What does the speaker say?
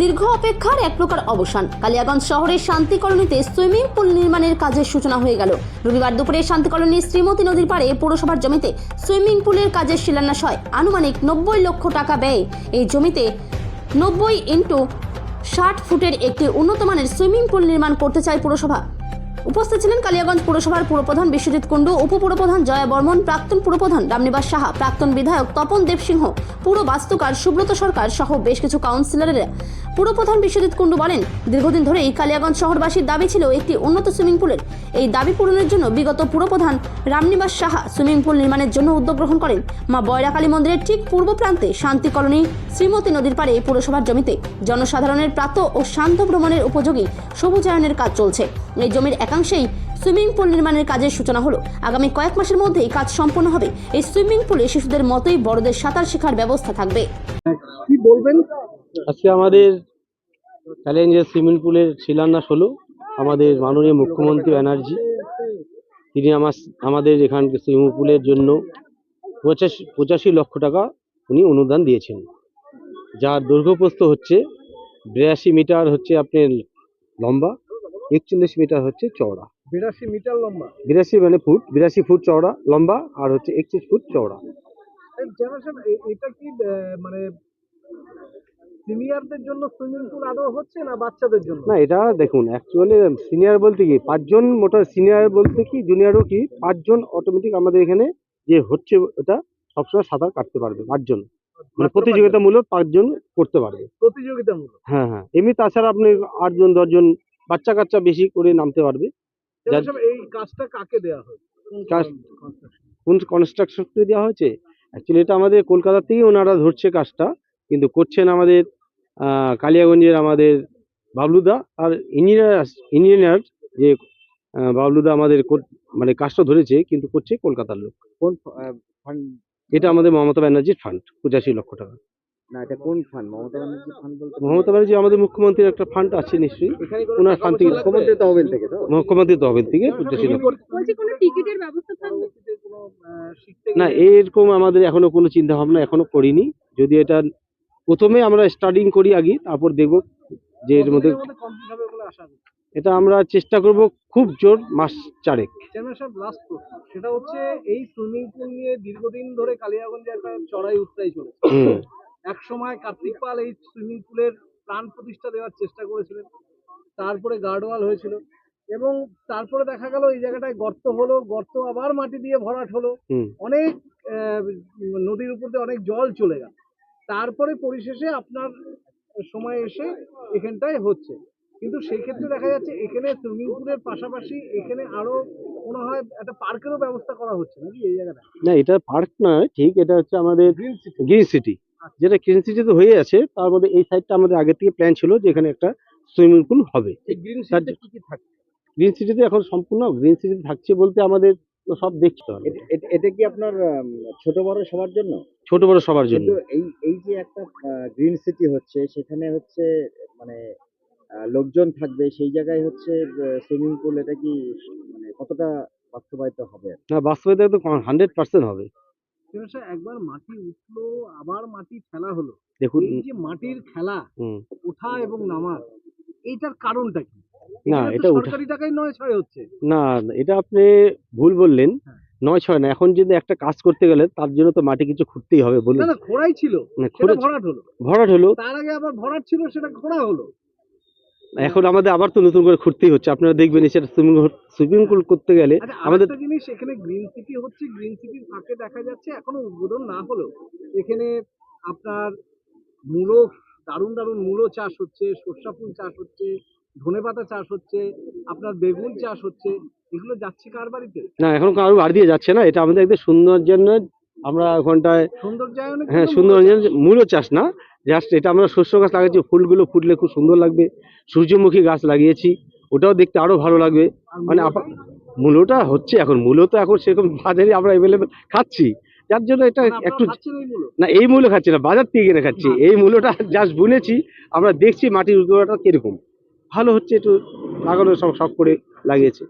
দীর্ঘ অপেক্ষার এক প্রকার অবসান। কালিয়াগঞ্জ শহরের শান্তি কলোনিতে সুইমিং পুল নির্মাণের কাজের সূচনা হয়ে গেল। রবিবার দুপুরে শান্তি কলোনির শ্রীমতী নদীর পাড়ে পৌরসভার জমিতে সুইমিং পুলের কাজের শিলান্যাস হয়। আনুমানিক নব্বই লক্ষ টাকা ব্যয়ে এই জমিতে নব্বই ইন্টু ষাট ফুটের একটি উন্নত মানের সুইমিং পুল নির্মাণ করতে চায় পুরসভা। উপস্থিত ছিলেন কালিয়াগঞ্জ পুরসভার পুরপ্রধান বিশ্বজিৎ কুণ্ডু, উপপুরপ্রধান জয়া বর্মন, প্রাক্তন পুরপ্রধান রামনিবাস সাহা, প্রাক্তন বিধায়ক তপন দেবসিংহ, পুর বাস্তুকার সুব্রত সরকার সহ বেশ কিছু কাউন্সিলরেরা। পুরপ্রধান বিশ্বজিৎ কুণ্ডু বলেন, দীর্ঘদিন ধরেই কালিয়াগঞ্জ শহরবাসীর দাবি ছিল একটি উন্নত সুইমিং পুলের। এই দাবি পূরণের জন্য বিগত পুরপ্রধান রামনিবাস সাহা সুইমিং পুল নির্মাণের জন্য উদ্যোগ গ্রহণ করেন। মা বয়রাকালী মন্দিরের ঠিক পূর্ব প্রান্তে শান্তি কলোনি, শ্রীমতী নদীর পাড়ে পুরসভার জমিতে জনসাধারণের প্রাত ও শান্ত ভ্রমণের উপযোগী সবুজায়নের কাজ চলছে। এই জমির একাংশেই সুইমিং পুল নির্মাণের কাজের সূচনা হলো। আগামী কয়েক মাসের মধ্যেই কাজ সম্পন্ন হবে। এই সুইমিং পুলে শিশুদের মতোই বড়দের সাঁতার শেখার ব্যবস্থা থাকবে। কি বলবেন? আজকে আমাদের চ্যালেঞ্জের সুইমিং পুলের শিলান্যাস হলো আমাদের মাননীয় মুখ্যমন্ত্রী ব্যানার্জি। তিনি আমার আমাদের এখানকার সুইমিং পুলের জন্য পঁচাশি পঁচাশি লক্ষ টাকা উনি অনুদান দিয়েছেন। যার দৈর্ঘ্যপ্রস্থ হচ্ছে বিরাশি মিটার হচ্ছে আপনার লম্বা। একচল্লিশ মিটার হচ্ছে চওড়া। বিরাশি মিটার লম্বা। বিরাশি মানে ফুট বিরাশি ফুট চওড়া লম্বা আর হচ্ছে একচল্লিশ ফুট চওড়া। এটা কি মানে সিনিয়রদের জন্য সুইমিং পুল আদৌ হচ্ছে না বাচ্চাদের জন্য? না এটা দেখুন অ্যাকচুয়ালি সিনিয়র বলতে কি পাঁচজন সিনিয়র বলতে কি জুনিয়রও কি পাঁচজন অটোমেটিক আমাদের এখানে যে হচ্ছে সবসময় সাঁতার কাটতে পারবে পাঁচজন। মানে প্রতিযোগিতামূলক পাঁচজন করতে পারবে। প্রতিযোগিতামূলক। হ্যাঁ হ্যাঁ। এমনি তাছাড়া আপনি আটজন দশজন বাচ্চা কাচ্চা বেশি করে নামতে পারবে। এই কাজটা কাকে দেয়া হয়? কোন কাজ- construction? কোন কনস্ট্রাকশনকে দেওয়া হয়েছে? অ্যাকচুয়ালি এটা আমাদের কলকাতা থেকেই ওনারা ধরছে কাজটা কিন্তু করছেন আমাদের আহ, কালিয়াগঞ্জের আমাদের বাবলুদা আর ইঞ্জিনিয়ার ইঞ্জিনিয়ার যে বাবলুদা আমাদের মানে কাজটা ধরেছে কিন্তু করছে কলকাতার লোক। কোন ফান্ড এটা আমাদের মমতা ব্যানার্জির ফান্ড পঁচাশি লক্ষ টাকা। না এটা কোন ফান্ড মমতা ব্যানার্জি ফান্ড বলতে মমতা ব্যানার্জি আমাদের মুখ্যমন্ত্রীর একটা ফান্ড আছে নিশ্চয়ই। ওনার ফান্ড থেকে? মুখ্যমন্ত্রী তহবিল তো? মুখ্যমন্ত্রী তহবিল কোনো টিকিটের ব্যবস্থা থাকবে? না এরকম আমাদের এখনও কোনো চিন্তা ভাবনা এখনও করিনি। যদি এটা প্রথমে আমরা স্টার্টিং করি আগে তারপর দেখব যে এর মধ্যে? এটা আমরা চেষ্টা করব খুব জোর মাস চারেক। চেয়ারম্যান সাহেব লাস্ট সেটা হচ্ছে এই সুইমিং পুল নিয়ে দীর্ঘদিন ধরে কালিয়াগঞ্জে একটা চড়াই উৎসাহী চলেছে। হুম এক সময় কার্তিক পাল এই সুইমিং পুলের প্রাণ প্রতিষ্ঠা দেওয়ার চেষ্টা করেছিলেন। তারপরে গার্ডওয়াল হয়েছিল এবং তারপরে দেখা গেল এই জায়গাটায় গর্ত হলো গর্ত আবার মাটি দিয়ে ভরাট হলো। অনেক নদীর উপর দিয়ে অনেক জল চলে গেল। তারপরে পরিশেষে আপনার সময় এসে এখানটায় হচ্ছে। কিন্তু সেই ক্ষেত্রে দেখা যাচ্ছে এখানে সুইমিং পুলের পাশাপাশি এখানে আরও মনে হয় একটা পার্কেরও ব্যবস্থা করা হচ্ছে নাকি এই জায়গাটা না এটা পার্ক নয় ঠিক এটা হচ্ছে আমাদের গ্রিন সিটি। যেটা গ্রিন সিটি তো হয়ে আছে তার মধ্যে এই সাইডটা আমাদের আগে থেকে প্ল্যান ছিল যে এখানে একটা সুইমিং পুল হবে। এই গ্রিন সিটিতে কি কি থাকে গ্রিন সিটিতে এখন সম্পূর্ণ গ্রিন সিটি থাকছে বলতে আমাদের তো সব দেখতে হবে। এটা কি আপনার ছোট বড় সবার জন্য? ছোট বড় সবার জন্য। এই এই যে একটা গ্রিন সিটি হচ্ছে সেখানে হচ্ছে মানে লোকজন থাকবে সেই জায়গায় হচ্ছে সুইমিং পুল এটা কি মানে কতটা বাস্তবায়িত হবে? না বাস্তবে তো হান্ড্রেড পার্সেন্ট হবে। একবার মাটি উঠল আবার মাটি ফেলা হলো। দেখুন এই যে মাটির খেলা ওঠা এবং নামা এইটার কারণটা কি? না এটা সরকারি টাকায় নয় ছয় হচ্ছে। না এটা আপনি ভুল বললেন। হ্যাঁ। নয় ছয় না এখন যদি একটা কাজ করতে গেলে তার জন্য তো মাটি কিছু খুঁড়তেই হবে বলুন। না না খোঁড়াই ছিল। ভরাট হলো। ভরাট হলো। তার আগে আবার ভরাট ছিল সেটা খোঁড়া হলো। এখন আমাদের আবার তো নতুন করে খুঁড়তেই হচ্ছে। আপনারা দেখবেন সেটা সুইমিং সুইমিং পুল করতে গেলে আচ্ছা আমাদের জিনিস এখানে গ্রিন সিটি হচ্ছে গ্রিন সিটির ফাঁকে দেখা যাচ্ছে এখনও উদ্বোধন না হলেও এখানে আপনার মূলো দারুণ দারুণ মূলো চাষ হচ্ছে সর্ষা ফুল চাষ হচ্ছে ধনেপাতা চাষ হচ্ছে আপনার বেগুন চাষ হচ্ছে। এগুলো যাচ্ছে কার বাড়িতে? না এখন কারও বাড়ি দিয়ে যাচ্ছে না এটা আমাদের একদম সুন্দর জন্য আমরা ওখানটায় সৌন্দর্যায়নের হ্যাঁ সুন্দর মূলো চাষ না জাস্ট এটা আমরা শস্য গাছ লাগাচ্ছি ফুলগুলো ফুটলে খুব সুন্দর লাগবে। সূর্যমুখী গাছ লাগিয়েছি ওটাও দেখতে আরও ভালো লাগবে। মানে মূলোটা? আপা- মূলোটা হচ্ছে এখন মূলো তো এখন সেরকম বাজারে আমরা অ্যাভেলেবেল খাচ্ছি। যার জন্য এটা একটু? না এই মূল্য খাচ্ছি না বাজার থেকে কিনে খাচ্ছি। এই মূল্যটা জাস্ট বুনেছি আমরা দেখছি মাটির উর্বরতা কীরকম। ভালো হচ্ছে একটু লাগানো সব শখ করে লাগিয়েছে।